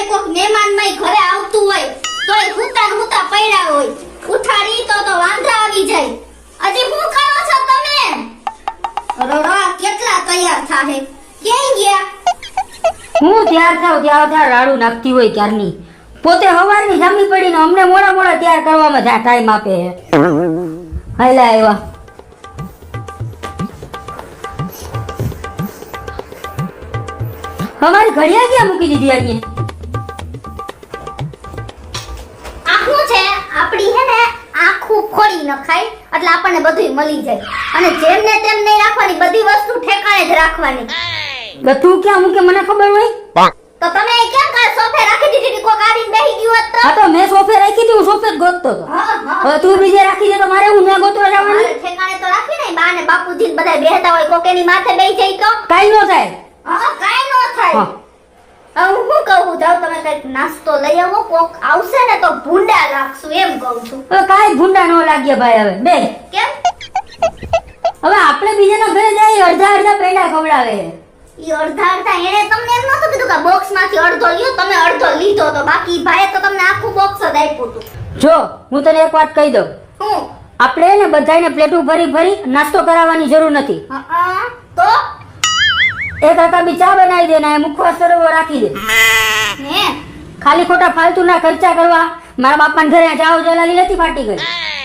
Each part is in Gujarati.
હોય કોક મહેમાન મય ઘરે આવતું હોય તોય હુતા હુતા પડ્યા હોય. ઉઠાડી તો તો વાંધા આવી જાય. અજી હું કરો છો તમે? રોડો કેટલા તૈયાર થાહે? ક્યાં ગયા? હું તૈયાર થાવ ત્યાં ત્યાં રાડું નાખતી હોય ક્યારની. પોતે હવારની જામી પડીને અમને મોડા મોડા તૈયાર કરવામાં જા ટાઈમ આપે હાલા આવ્યા અમારી ઘડિયા ક્યાં મૂકી દીધી અહીંયા આખું ખાય એટલે આપણને બધું મળી જાય. અને જેમ ને તેમ નહીં રાખવાની બધી વસ્તુ ઠેકાણે જ રાખવાની. તો ક્યાં મૂકે મને ખબર હોય? તો તમે કેમ કાલ સોફે રાખી દીધી હતી? કોક આવીને બેહી ગયું હોત તો? હા તો મેં સોફે રાખી હતી હું સોફે જ ગોતતો હતો. હા, હા. હવે તું બીજે રાખી દે તો મારે હું મેં ગોતવા જવાની? ઠેકાણે તો રાખી નહીં બા ને બાપુજી બધા બેહતા હોય કોકેની માથે બેહી જાય તો? કાઈ નો થાય. હા કાઈ નો થાય. કહું જાવ તમે કંઈક નાસ્તો લઈ આવો કોક આવશે ને તો ભૂંડા રાખશું એમ કહું છું. હવે કાંઈ ભૂંડા ન લાગ્યા ભાઈ હવે બે. કેમ? હવે આપણે બીજાના ઘરે જાય અડધા અડધા પેંડા ખવડાવે. ઈ અડધા અડધા એણે તમને એમ નહોતું કીધું કે બોક્સમાંથી અડધો લ્યો તમે અડધો લીધો તો બાકી ભાઈએ તો તમને આખું બોક્સ જ આપ્યું હતું. જો હું તને એક વાત કહી દઉં. હું? આપણે ને બધાને પ્લેટો ભરી ભરી નાસ્તો કરાવવાની જરૂર નથી. હા તો એક બી ચા બનાવી દે ને મુખવા સરોવર રાખી દે. ખાલી ખોટા ફાલતુ ના ખર્ચા કરવા મારા બાપાના ઘરે જાઓ જલાલી નથી ફાટી ગઈ.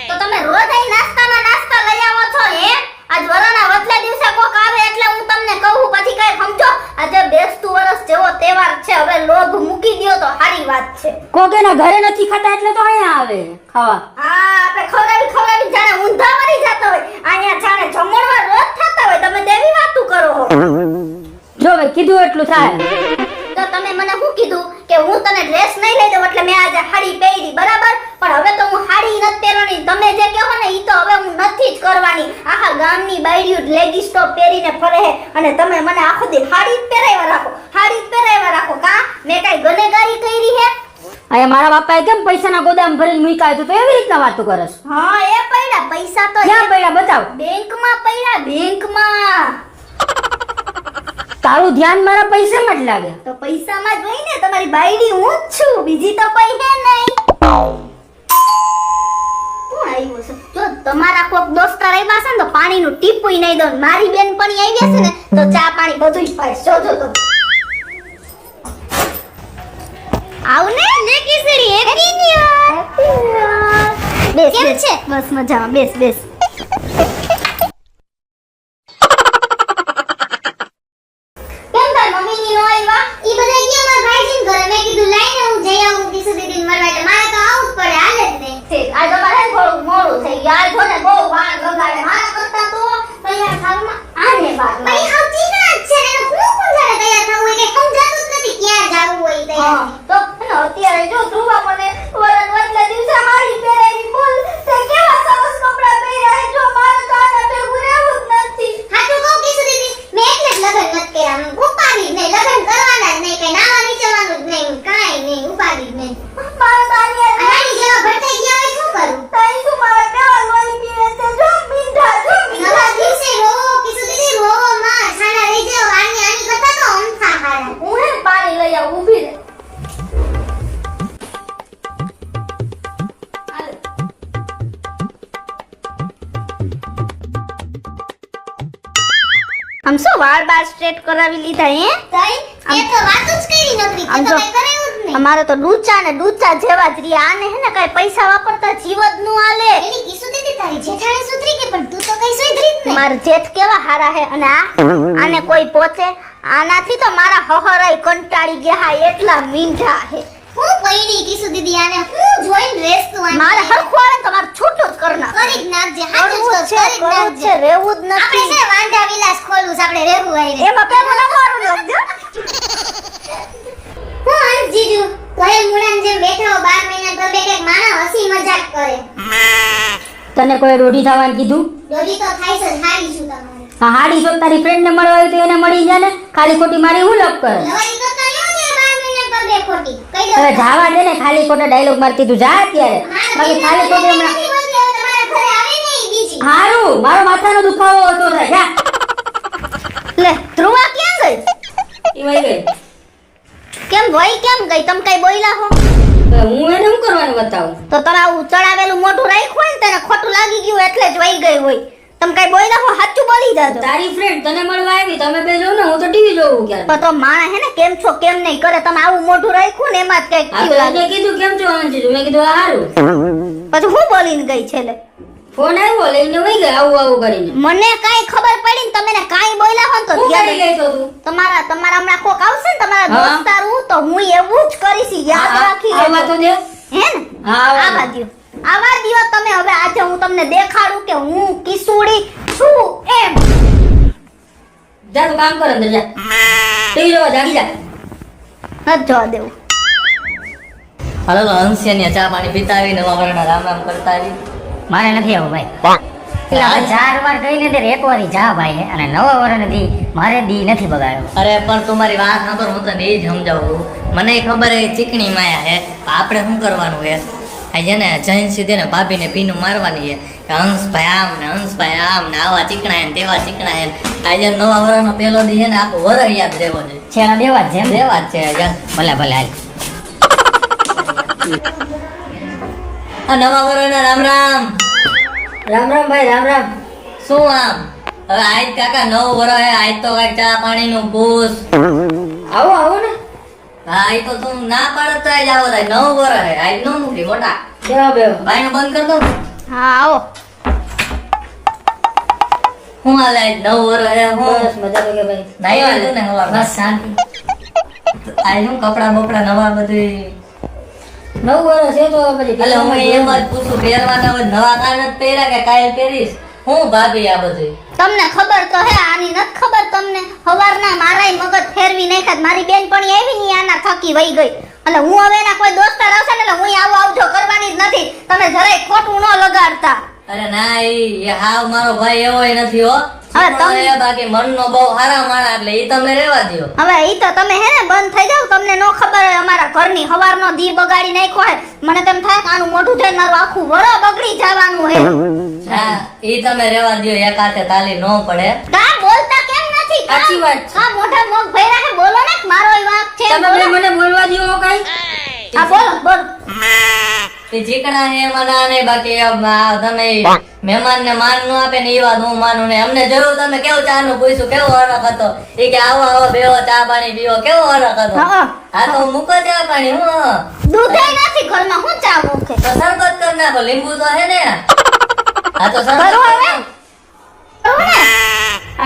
તો તમે રોજ અહીં નાસ્તામાં નાસ્તા લઈ આવો છો હે? આજ વરાના વતલા દિવસે કોક આવે એટલે હું તમને કહું પછી કઈ સમજો? આજે બેસતું વરસ જેવો તહેવાર છે હવે લોભ મૂકી ગયો તો સારી વાત છે. કોકેના ઘરે નથી ખાતા એટલે તો અહીંયા આવે ખાવા. હા આપણે ખવડાવી ખવડાવી જાણે ઊંધા મરી જતા હોય. અહીંયા જાણે જમણવાર રોજ થતા હોય. તમે દેવી વાતું કરો છો જો ભાઈ કીધું એટલું થાય. તો તમે મને શું કીધું? કે હું તને ડ્રેસ નહીં લઈ દઉં એટલે મેં આજે સાડી પહેરી બરાબર? પણ હવે તો હું સાડી નથી પહેરવાની. તમે જે કહો ને એ તો હવે હું નથી જ કરવાની. આખા ગામની બાયડીઓ લેગીસ ટોપ પહેરીને ફરે અને તમે મને આખો દી સાડી જ પહેરાવ્યા રાખો. સાડી જ પહેરાવ્યા રાખો. કા? મેં કઈ ગનેગારી કરી હે? અહીંયા મારા બાપાએ કેમ પૈસાના ગોદામ ભરીને મૂક્યા તો એવી રીતના વાતો કરસ? હા એ પૈડા પૈસા તો ક્યાં પડ્યા? બતાવ. બેંકમાં બેંક બેંકમાં. તારું ધ્યાન મારા પૈસામાં જ લાગે. તો પૈસામાં જ હોય ને તમારી બાયડી હું જ છું. બીજી તો કોઈ હે નહીં. કોણ આવ્યું છે જો તમારા કોક દોસ્તાર આવ્યા છે ને તો પાણીનું ટીપું નહીં દો મારી બેન પણ આવી છે ને તો ચા પાણી બધું જ પાઈશ જોજો તો આવ ને કિસડી હેપી ન્યુ બેસ કેમ છે? બસ મજામાં. બેસ બેસ કેમ તાર મમ્મી ની નો આવ્યા ઈ બધા ગયા મારા ભાઈજીન ઘરે. મેં કીધું લઈને હું જઈ આવું કે સુધી દિન મરવા એટલે મારે તો આવું જ પડે હાલ જ નહીં. ઠીક આ તો મારે થોડું મોડું થઈ ગયું. આ જો બહુ વાળ ગંગાડે. મારા કરતા તો તૈયાર થવામાં આને બાદ ભાઈ આવતી ના છે ને હું કોણ જાણે તૈયાર થવું? એટલે સમજાતું જ નથી ક્યાં જાવું હોય તૈયાર. તો અત્યારે જો ધ્રુવા મને વરદ વચલા દિવસે મારી પહેરેલી બોલ. આમ શું વાળ બાર સ્ટ્રેટ કરાવી લીધા હે? તઈ એ તો વાત જ કરી નકરી તો કઈ કરાયું જ નહીં. અમારે તો ડૂચા ને ડૂચા જેવા જ રહ્યા. આને હે ને કઈ પૈસા વાપરતા જીવ જ નું આલે એની કિશુ દીદી તારી જેઠાણી સુધરી ગઈ પણ તું તો કઈ સુધરી જ નહીં. મારા જેઠ કેવા હારા હે? અને આ આને કોઈ પોચે આનાથી તો મારા હહરાઈ કંટાળી ગયા એટલા મીંઢા હે. પૈણી કિશુ દીદી આને હું જોઈન રેસ તો આને મારે હરખું આવે ને તો જ કરના. કરી જ નાખજે હાચું જ કરી જ નાખજે. રહેવું જ આપણે છે વાંઢા વિલાસ ખોલું આપણે રહેવું આઈને એમાં પેલું નંબરનું લખજો હું. જીજુ ઘરે મુળાન જેમ બેઠો હો, બાર મહિના તો બે એક માણા હસી મજાક કરે. તને કોઈ રોડી થવાનું કીધું? દોડી તો થાય છે હારી છું તમારે. હા હાડી જો તારી ફ્રેન્ડ ને મળવા આવી તો એને મળી જાય ને ખાલી ખોટી મારી હું લપ કરે લવાઈ કરતા લ્યો ને બાર મહિના ઘર બે ખોટી કહી દો. હવે જાવા દે ને ખાલી ખોટા ડાયલોગ મારતી તું જા અત્યારે. બાકી ખાલી ખોટી હમણાં. હારું મારો માથાનો દુખાવો હતો થાય. જા. લે ધ્રુવા ક્યાં ગઈ? ઈ વઈ ગઈ. કેમ વઈ કેમ ગઈ? તમે કઈ બોલ્યા હો? હું એને શું કરવાનું બતાવું? તો તારા ચડાવેલું મોઢું રાખ્યું હોય ને તને ખોટું લાગી ગયું એટલે જ વઈ ગઈ હોય. તમે કઈ બોલી નાખો સાચું બોલી જાજો. તારી ફ્રેન્ડ તને મળવા આવી તમે બે જો ને હું તો ટીવી જોઉં ક્યારે પણ તો માણા હે ને કેમ છો કેમ નહીં કરે તમે આવું મોઢું રાખ્યું ને એમાં જ કંઈક થયું લાગે કીધું કેમ છો અંશુ મેં કીધું હારું. પછી હું બોલીને ગઈ છેલે ફોન આવ્યો લઈને વઈ ગઈ આવું આવું કરીને. મને કાઈ ખબર પડી ને તમે ને કાઈ બોલ્યા હો તો હું ગઈ તો તું? તમારા તમારા હમણાં કોક આવશે ને તમારા. દોસ્તાર હું તો હું એવું જ કરીશ યાદ રાખી આવા તો દે હે ને? હા આવા આવા દિયો તમે. હવે આજે હું તમને દેખાડું કે હું કિસુડી છું એમ. જા તું કામ કર અંદર જા. ટીવી જોવા જાગી જા. ન જવા દેવું. હાલો તો હંસ્યને ચા પાણી પીતા આવી નવા વરના રામ રામ કરતા આવી. મારે નથી આવું ભાઈ. ચાર વાર કહીને તે એક વાર જા ભાઈ અને નવા વર નથી મારે દી નથી બગાડ્યો. અરે પણ તું મારી વાત ખબર હું તને એ જ સમજાવું. મને ખબર એ ચીકણી માયા હે. આપણે શું કરવાનું હે? આ છે ને જૈન સીધે ને ભાભીને પીનું મારવાની છે. કે હંસભાઈ આમ ને હંસભાઈ આમ ને આવા ચીકણા ને તેવા ચીકણા હે આજે નવા વરનો પેલો દી છે ને આખો વર યાદ રહેવો છે. છેલ્લા દેવા છે? દેવા છે ભલે ભલે હાલ. આ નવા વરના રામ રામ. રામ રામ ભાઈ રામ રામ. શું આમ? હવે આજ કાકા નવ વર્ષ હે આજ તો કંઈક ચા પાણીનું પૂછ આવો આવો ને. હા એ તો તું ના પાડત તો જ આવો થાય નવ વર હે આજ નો મૂકી મોટા. બેહો બેહો ભાઈ બંધ કર દો હા આવો. હું હાલે આજ નવ વર હે હું બસ મજા લાગે કે ભાઈ. નહીં વાળું ને હવા બસ શાંતિ. આ હું કપડા બપડા નવા બધું નવ વર્ષ છે તો પછી એટલે હું એમ જ પૂછું પહેરવાના હોય નવા કાન જ પહેર્યા કે કાયલ પહેરીશ? હું ભાભી આ બધું. તમને ખબર તો હે આની નથી ખબર તમને. હવારના મારાય મગજ ફેરવી નાખ્યા મારી બેન પણ એવી ની આના થકી વઈ ગઈ. અને હું હવે એના કોઈ દોસ્તાર આવશે ને એટલે હું આવું આવજો કરવાની જ નથી. તમે જરાય ખોટું ન લગાડતા. અરે ના એ હાવ મારો ભાઈ એવો નથી હો. હા, તમે- બાકી મનનો બહુ હારા માણા એટલે ઈ તમે રહેવા દ્યો. હવે ઈ તો તમે હે ને બંધ થઈ જાવ તમને નો ખબર હોય અમારા ઘરની હવારનો દી બગાડી નાખ્યો હે મને તેમ થાય કે આનું મોઢું થઈને મારું આખું વર બગડી જવાનું હે હા ઈ તમે રહેવા દ્યો એક હાથે તાલી નો પડે. કા બોલતા કેમ નથી? સાચી વાત મોઢા મોગ બોલો ને મારો ઈ છે તમે મને બોલવા દો કઈ? હા બોલો બોલો. ચીકણા ને મના ને બાકી તમે મહેમાન ને માન નો આપે ને એ વાત હું માનું ને અમને જરૂર તમે કેવું ચા નું પૂછ્યું કેવો હરખ હતો? એ કે આવો આવો બેવો ચા પાણી પીવો કેવો હરખ હતો? હા. હા. તો મૂકો ચા પાણી હું દૂધ નથી ઘરમાં હું ચા મૂકે? તો સરબત કર નાખો લીંબુ તો હે ને? હા તો સરબત ને?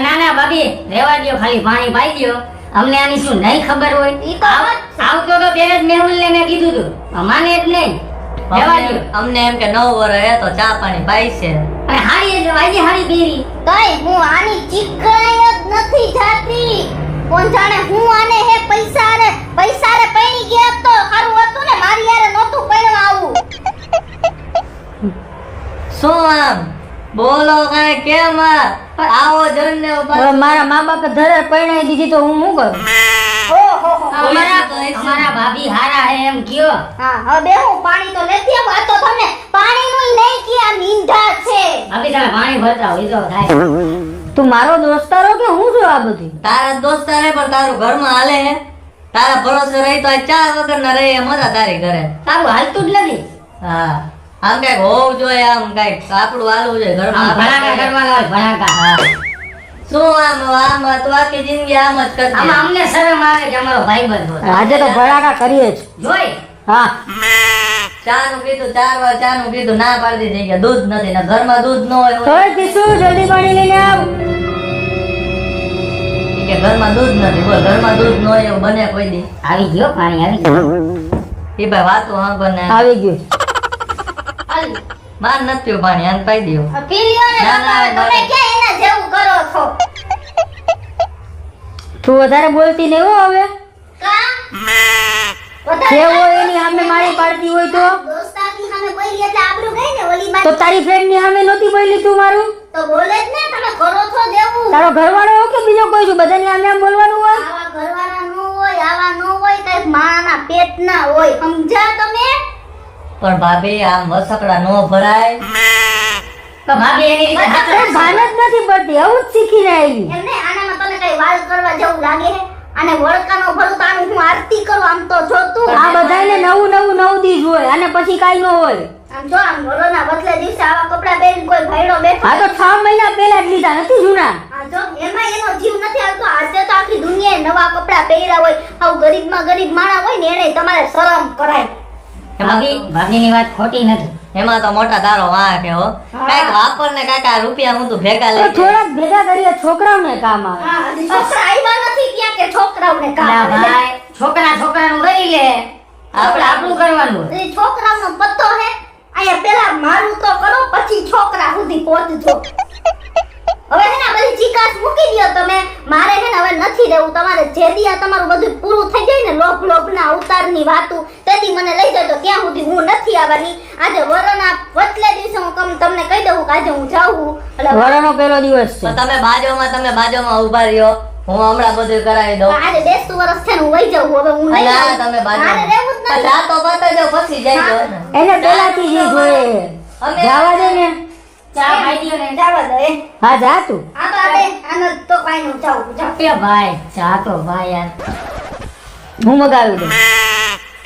ના? ભાભી રેવા દો ખાલી પાણી પાઈ દો અમને આની શું નહીં ખબર હોય? ઈ તો આવ- આવતો તો ત્યારે જ મેહુલ ને કીધું તું. અમાને જ નહીં. અમને- અમને એમ કે નવ વર હે તો ચા પાણી પાઈ છે. અરે હારી એટલે વાજી હારી પહેરી કઈ હું આની ચીકણાઈ જ નથી જાતી કોણ જાણે હું આને હે પૈસા રે પૈસા રે પૈણી ગયા તો સારું હતું ને મારી યારે નોતું પૈણવા આવું. શું આમ? બોલો કાંઈ કેમ પણ આવો જણ ઉપર મારા મા બાપે ધરે પરણાઈ દીધી તો હું શું કરું? ઓહો અમારા અમારા ભાભી હારા હે એમ કયો. હા હવે હું પાણી તો લેતી આવું આ તો તમને પાણીનું નહીં કે આ મીંઢા છે. ભાભી તમે પાણી ભરતા હોય તો થાય. તું મારો દોસ્તારો કે હું છું આ બધી? તારા દોસ્તાર હે પણ તારું ઘરમાં હાલે હે. તારા ભરોસે રહી તો આ ચા વગર ના રહે મજા તારી ઘરે. તારું હાલતું જ નથી. હા. આમ કંઈક હોવું જોઈએ આમ કંઈક આપણું હાલવું છે ઘરમાં ભણાકા કરવાના ભણાકા હા. શું આમ આમ તું આખી જિંદગી આમ જ કરતી આમાં અમને શરમ આવે કે અમારો ભાઈબંધ હોય આજે તો ભડાકા કરીએ જ. જોઈ? હા. ચા નું કીધું ચાર વાર ચા નું કીધું ના પાડી દીધી કે દૂધ નથી ને ઘરમાં દૂધ ન હોય હવે કિશું જલ્દી પાણી લઈને આવ? કે ઘરમાં દૂધ નથી બોલ ઘરમાં દૂધ ન હોય એવું બને કોઈ દી. આવી ગયો પાણી આવી ગયો. એ ભાઈ વાતો હા બને આવી ગયું. હાલ. માર નથી પીવું પાણી આને પાઈ દ્યો તમે કે એના જેવું કરો છો? તું વધારે બોલતી નહીં હો હવે. કા? જે હોય એની સામે મારી પાડતી હોય તો? દોસ્તારની સામે બોલી એટલે આબરૂ ગઈ ને ઓલી તો તારી ફ્રેન્ડની સામે નહોતી બોલી તું મારું? તો બોલે જ ને તમે કરો છો દેવું. તારો ઘરવાળો કે બીજો કોઈ છું? બધાની સામે આમ બોલવાનું હોય? આવા ઘરવાળા નો હોય આવા નો હોય કંઈક માણા પેટના હોય. સમજ્યા તમે? પણ ભાભી આ મસકડા નો ભરાય. તો ભાભી એની રીતે હાથ ભાન જ નથી પડતી આવું જ શીખીને આવી એમને આનામાં તને કઈ વાલ કરવા જેવું લાગે અને વળકાનો ભરું તો આનું હું આરતી કરું આમ તો જો તું. આ બધાને નવું નવું નવું દી હોય અને પછી કાઈ ન હોય. આમ જો આમ વરોના બદલે દિવસે આવા કપડા પહેરીને કોઈ ભાઈડો બેઠો તો છ મહિના પહેલા જ લીધા નથી જૂના. જો એમાં એનો જીવ નથી આવતો. આજે તો આખી દુનિયાએ નવા કપડા પહેર્યા હોય આવું ગરીબમાં ગરીબ માણસ હોય ને એને તમારે શરમ કરાય. ભાભી ભાભીની વાત ખોટી નથી. એમાં તો મોટા તારો વાંક હે. હો. કાંઈક વાપર ને કાકા રૂપિયા હું તું ભેગા લઈ થોડાક ભેગા કરીએ છોકરાઓને કામ આવે. છોકરા આવ્યા નથી ક્યાં કે છોકરાઓને કામ આવે. ભાઈ છોકરા છોકરાનું કરી લે આપણે આપણું કરવાનું હોય. નો છોકરાઓનો પત્તો હે. અહીંયા પેલા મારું તો કરો પછી છોકરા સુધી પહોંચજો. હવે હે ને બધી ચીકાસ મૂકી દ્યો તમે. મારે હે ને હવે નથી રહેવું. તમારે જે દી તમારું બધું પૂરું થઈ જાય ને લોભ લોભના અવતારની વાતું તેથી મને લઈ જજો. ત્યાં સુધી હું નથી આવવાની. આજે વરોના વચલે દિવસે હું કમ તમને કહી દઉં કે આજે હું જાઉં. એટલે વરનો પહેલો દિવસ છે. તમે બાજોમાં તમે બાજોમાં ઊભા રહ્યો. હું હમણાં બધું કરાવી દઉં. આજે બેસતું વરસ છે ને હું વહી જાઉં. હવે હું નહીં. તમે મારે રહેવું જ નથી. જાતો બતાજો પછી જઈજો ને એને પહેલાથી જ જોઈએ. અમે- જવા દે ને. હા જા તું. આ તો આપણે આનો તો કાંઈ નું જાઉં જાઉં. એ ભાઈ ચા તો ભાઈ યાર. હું મગાવી દઉં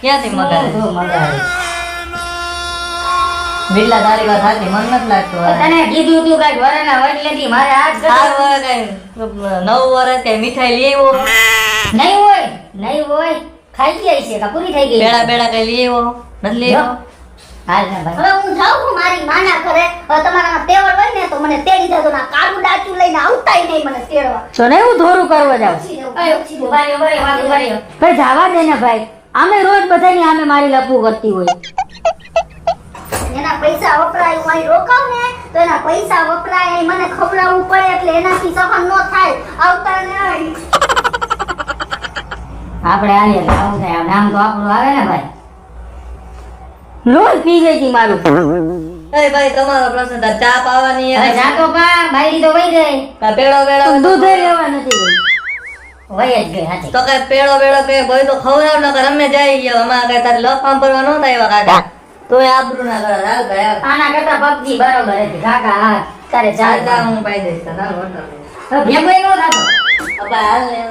ક્યાંથી મગાવે તો મગાવે. બિરલા તારી વાત સાચી મન નથી લાગતું તને કીધું તું કંઈક વરાના વડલેથી મારે આજ ચાર. વર્ષ કઈ નવ વર્ષ કઈ મીઠાઈ લઈ આવ્યો નહીં હોય નહીં હોય. ખાઈ ગઈ છે પૂરી થઈ ગઈ બેડા બેડા કઈ લઈ આવ્યો નથી લઈ આવ્યો હાલ ને ભાઈ હવે હું જાઉં છું મારી માના ઘરે. હવે તમારામાં તેવડ હોય ને તો મને તેડી જજો ના કાળું ડાચું લઈને આવતાય નહીં મને તેડવા. તો ને હું ધોરું કરવા જાઉં. ભાઈ જવા દે ને ભાઈ. આમે રોજ બધાની આમે મારી લપુ કરતી હોય. એના પૈસા વપરાય હું અહીં રોકાવ ને તો એના પૈસા વપરાય મને ખવડાવવું પડે એટલે એનાથી સહન ન થાય. આવતા ને અહીં. આપણે આવીએ આવું થાય. આ નામ તો આપણું આવે ને ભાઈ. લોહી પી ગઈ હતી મારું. એ ભાઈ તમારો પ્રશ્ન તો ચા પાવાની હવે ચા તો પા બાયરી તો વઈ ગઈ કા પેળો વેળો દૂધ લેવા નથી ગઈ. વઈ જ ગઈ હાચી તો કે પેળો વેળો કે ભાઈ તો ખવડાવ ન કર અમે જઈ ગયો. અમારે કઈ તારે લફામ ભરવા નહોતા આવ્યા કાકા. તો એ આબરૂ ના કરે હાલ ભાઈ આના કરતા પબજી બરોબર હતી. કાકા હા તારે જા હું પાઈ દઈશ હાલ હોટલ. ભેગો એનો થાતો. અબા હાલ ને.